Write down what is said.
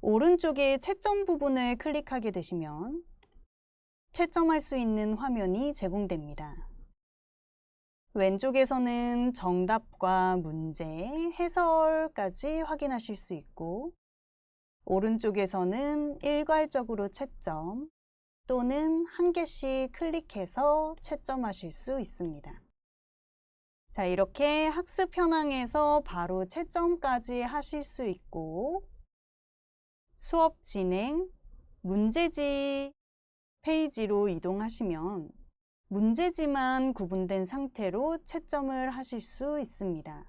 오른쪽에 채점 부분을 클릭하게 되시면 채점할 수 있는 화면이 제공됩니다. 왼쪽에서는 정답과 문제, 해설까지 확인하실 수 있고 오른쪽에서는 일괄적으로 채점 또는 한 개씩 클릭해서 채점하실 수 있습니다. 자, 이렇게 학습 현황에서 바로 채점까지 하실 수 있고 수업 진행, 문제지 페이지로 이동하시면 문제지만 구분된 상태로 채점을 하실 수 있습니다.